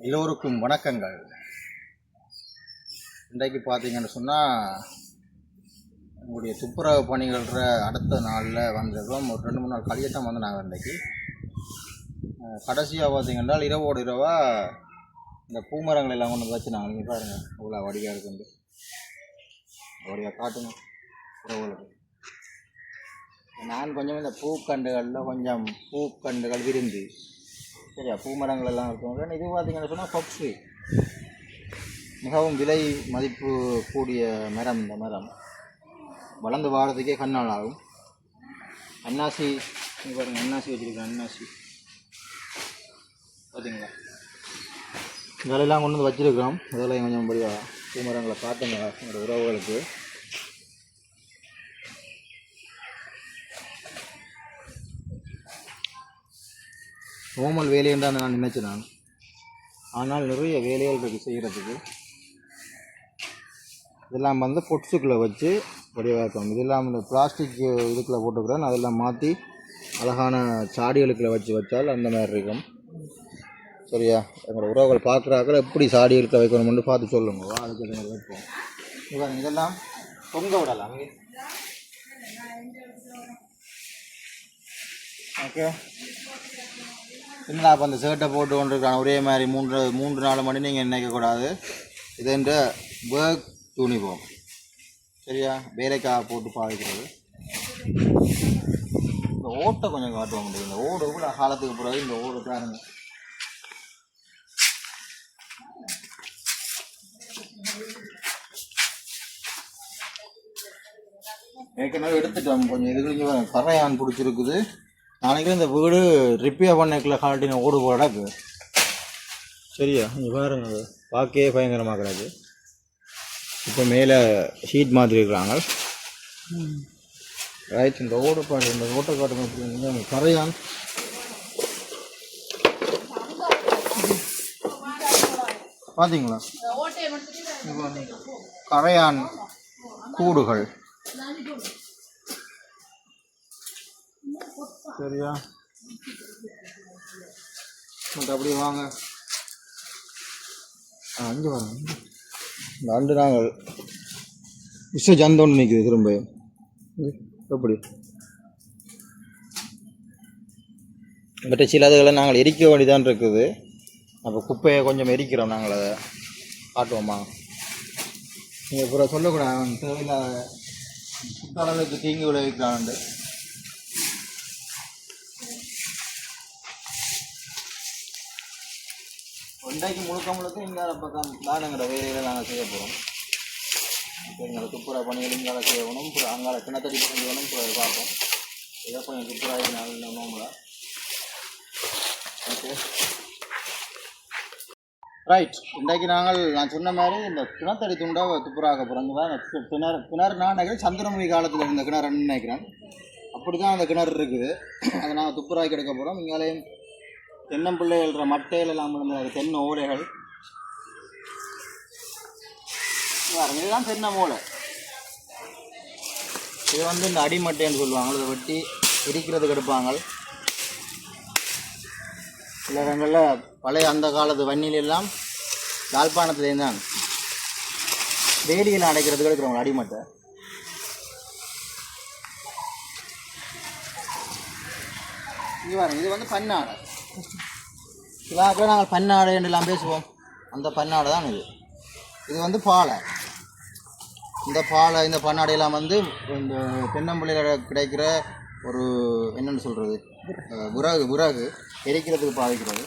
எல்லோருக்கும் வணக்கங்கள். இன்றைக்கு பார்த்தீங்கன்னு சொன்னால் உங்களுடைய துப்புரவு பணிகள்ற அடுத்த நாளில் வந்திருக்கோம் ஒரு ரெண்டு மூணு நாள் கழிய தான் வந்து நாங்கள் இன்றைக்கி கடைசியாக பார்த்தீங்கன்னா இரவோடு இரவாக இந்த பூமரங்கள் எல்லாம் கொண்டு வச்சு நாங்கள் நீங்கள் பாருங்கள் அவ்வளோ வடியாக இருக்குது வடியாக காட்டுங்க உறவுகளுக்கு நான் கொஞ்சம் இந்த பூக்கண்டுகளில் கொஞ்சம் பூக்கண்டுகள் விரும்பி சரியா? பூமரங்கள் எல்லாம் இருக்கும் இது பார்த்தீங்கன்னு சொன்னால் பப்ஸ்ட்ரீ மிகவும் விலை மதிப்பு கூடிய மரம் இந்த மரம். வளர்ந்து வாழறதுக்கே கண்ணால் ஆகும். அன்னாசி இங்க பாருங்க அன்னாசி வச்சுருக்கேன் அன்னாசி. பார்த்தீங்களா இதெல்லாம் கொண்டு வந்து வச்சுருக்கிறோம். இதெல்லாம் கொஞ்சம் படியாக பூமரங்களை காட்டுங்க என்னோட உறவுகளுக்கு. நோமல் வேலை தான் நான் நினைச்சேன் நான் ஆனால் நிறைய வேலைகள் இருக்குது செய்கிறதுக்கு. இதெல்லாம் வந்து பொட்ஸுக்குள்ளே வச்சு வடிவாக்கணும் இதெல்லாம் இந்த பிளாஸ்டிக் இதுக்குள்ளே போட்டுக்கிறேன் அதெல்லாம் மாற்றி அழகான சாடிகளுக்குள்ள வச்சு வச்சால் அந்த மாதிரி இருக்கும். சரியா? எங்களோட உறவுகள் பார்க்குறாக்கள் எப்படி சாடிகளுக்கு வைக்கணும்னு பார்த்து சொல்லுங்க. அதுக்கு ஏற்ற மாதிரி வைப்போம். இதெல்லாம் தொங்க விடலாம். ஓகே என்னடா அப்போ அந்த ஷர்ட்டை போட்டு கொண்டிருக்கான? ஒரே மாதிரி மூன்று மூன்று நாலு மணி நீங்கள் நினைக்கக்கூடாது இது என்ற ஒர்க் யூனிஃபார்ம் சரியா? வேலைக்காக போட்டு பாதிக்கிறது இந்த ஓட்டை கொஞ்சம் காட்டுவோம் முடியும் இந்த ஓடு கூட காலத்துக்கு பிறகு இந்த ஓடு பாருங்க ஏற்கனவே எடுத்துட்டோம். கொஞ்சம் இதுக்கு கரையான் பிடிச்சிருக்குது. நாளைக்கு இந்த வீடு ரிப்பேர் பண்ணக்குள்ள காட்டின ஓடு போடாக்கு. சரியா? இங்கே பாருங்க. அது பார்க்கவே பயங்கரமாக கிடக்கு இப்போ மேலே ஷீட் மாதிரி இருக்கிறாங்க. ரைட் இந்த ஓடு பாடு இந்த ஓட்டை காட்டு கரையான் பார்த்தீங்களா கரையான் கூடுகள். சரியா? மட்டும் அப்படியே வாங்க. ஆ அங்கே வாங்க. இந்த அண்டு நாங்கள் விஷ ஜந்தோன்னு நிற்குது திரும்ப. எப்படி? பட் சிலதுகளை நாங்கள் எரிக்க வேண்டியதான் இருக்குது. அப்போ குப்பையை கொஞ்சம் எரிக்கிறோம் நாங்கள் அதை. காட்டுவோமா? நீங்கள் அப்புறம் சொல்லக்கூடாது தேவையில்லாத சுற்றளவுக்கு தீங்கு விளைவிக்கிறான்ண்டு இன்றைக்கு முழுக்க முழுக்க இங்கால பக்கம் தானுங்கிற வேலைகளை நாங்கள் செய்ய போகிறோம் எங்களுக்கு எங்களை துப்புரா பணிகள் இங்கால செய்யணும் அப்புறம் அங்கால கிணத்தடி பணி வேணும். அப்புறம் பார்ப்போம். ஏதோ கொஞ்சம் துப்புரா நாள் நோம்புல ஓகே. ரைட் இன்றைக்கு நாங்கள் நான் சொன்ன மாதிரி இந்த கிணத்தடி துண்டை துப்புராக போகிறோம் கிணறு கிணறு நான் நினைக்கிறேன் சந்திரமுகி காலத்தில் இருந்த கிணறுன்னு நினைக்கிறேன். அப்படி தான் அந்த கிணறு இருக்குது. அதை நாங்கள் துப்புராக்கி எடுக்க போகிறோம் இங்காலையும் தென்னம்பிள்ளைகள்ற மட்டையில் எல்லாம் விழுந்த தென்ன ஓடைகள். பாருங்க இதுதான் தென்னை மூளை இது வந்து இந்த அடிமட்டைன்னு சொல்லுவாங்க. இதை வெட்டி எரிக்கிறதுக்கு எடுப்பாங்க. சில இடங்களில் பழைய அந்த காலத்து வன்னியில எல்லாம் யாழ்ப்பாணத்துலேருந்து தான் வேலியில் அடைக்கிறதுக்கு எடுக்கிறவங்க அடிமட்டை. இது பாருங்க இது வந்து பன்னாடை. சிலாக்கில் நாங்கள் பன்னாடை என்றெல்லாம் பேசுவோம். அந்த பன்னாடை தான் இது. இது வந்து பாலை. இந்த பாலை இந்த பன்னாடையெல்லாம் வந்து இந்த தென்னம்பிள்ளையில் கிடைக்கிற ஒரு என்னென்னு சொல்கிறது விறகு விறகு எரிக்கிறதுக்கு பாதிக்கிறது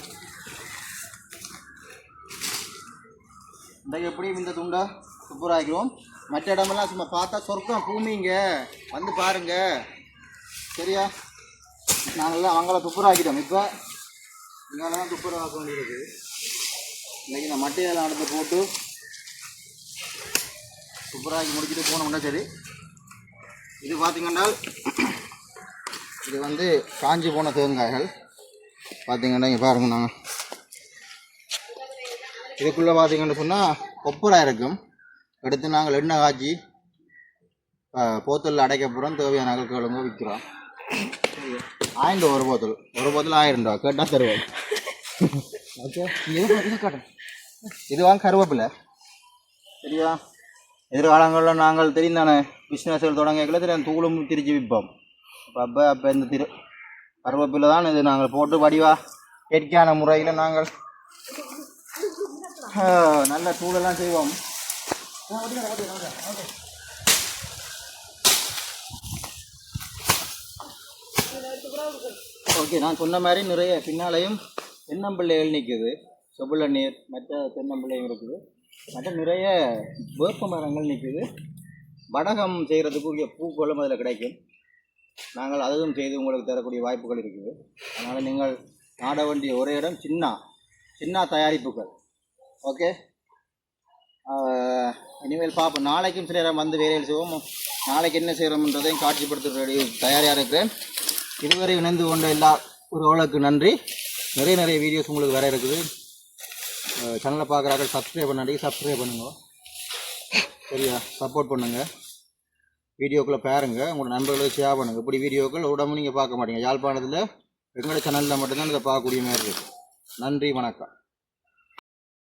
இந்த எப்படியும் இந்த துண்டை துப்புராக்கிறோம் மற்ற இடமெல்லாம் சும்மா பார்த்தா சொர்க்கம் பூமிங்க வந்து பாருங்க. சரியா? நாங்கள்லாம் அவங்கள துப்புராக்கிட்டோம் இப்போ இங்கெல்லாம் துப்புரவாக்க வேண்டியிருக்கு. இன்றைக்கி இந்த மட்டையெல்லாம் எடுத்து போட்டு துப்புராக்கி முடிச்சுட்டு போனோம்னா சரி. இது பார்த்தீங்கன்னா இது வந்து காஞ்சி போன தேங்காய்கள். பார்த்தீங்கன்னா இங்கே பாருங்க நாங்கள் இதுக்குள்ளே பார்த்தீங்கன்னு சொன்னால் கொப்பரை இருக்கும். எடுத்து நாங்கள் எண்ணெய் காய்ச்சி போத்தலில் அடைக்க போகிறோம் தேவையான அகல்களுங்க விற்கிறோம் ஆயிரம் ரூபா ஒரு போத்தல். ஒரு போத்தல் ஆயிரம் ரூபா கேட்டால் தருவோம் ஓகே இது கருவேப்பிலை சரியா எதிர்காலங்களில் நாங்கள் தெரியும் தானே பிஸ்னஸ்கள் தொடங்கல தெரியும் தூளும் திரிச்சு விற்போம் அப்போ அப்போ அப்போ இந்த திரு கருவேப்பிலை தான் இது நாங்கள் போட்டு வடிவா இயற்கையான முறையில் நாங்கள் நல்ல தூளெல்லாம் செய்வோம் ஓகே நான் சொன்ன மாதிரி நிறைய பின்னாலையும் தென்னம்பிள்ளைகள் நிற்குது செபுள்ள நீர் மற்ற தென்னம்பிள்ளையும் இருக்குது. மற்ற நிறைய வேப்ப மரங்கள் நிற்குது வடகம் செய்கிறதுக்குரிய பூக்களும் அதில் கிடைக்கும். நாங்கள் அதுவும் செய்து உங்களுக்கு தரக்கூடிய வாய்ப்புகள் இருக்குது. அதனால் நீங்கள் நாட வேண்டிய ஒரே இடம் சின்ன. சின்ன தயாரிப்புகள். ஓகே? இனிமேல் பார்ப்போம். நாளைக்கும் சில நேரம் வந்து வேலையில் செய்வோம். நாளைக்கு என்ன செய்கிறோம்ன்றதையும் காட்சிப்படுத்த ரெடி தயாராக இருக்கிறேன். இதுவரை இணைந்து கொண்ட எல்லா உறவுகளுக்கு நன்றி. நிறைய நிறைய வீடியோஸ் உங்களுக்கு வேறு இருக்குது. சேனலை பார்க்குறாங்க சப்ஸ்கிரைப் பண்ணாடி சப்ஸ்கிரைப் பண்ணுங்க. சரியா? சப்போர்ட் பண்ணுங்கள் வீடியோக்களை பாருங்கள் உங்களோட நண்பர்களுக்கு ஷேர் பண்ணுங்கள் இப்படி வீடியோக்கள் உடம்பு நீங்கள் பார்க்க மாட்டீங்க. யாழ்ப்பாணத்தில் எங்களோட சேனலில் மட்டும்தான் இதை பார்க்கக்கூடிய மாதிரி இருக்குது நன்றி வணக்கம்.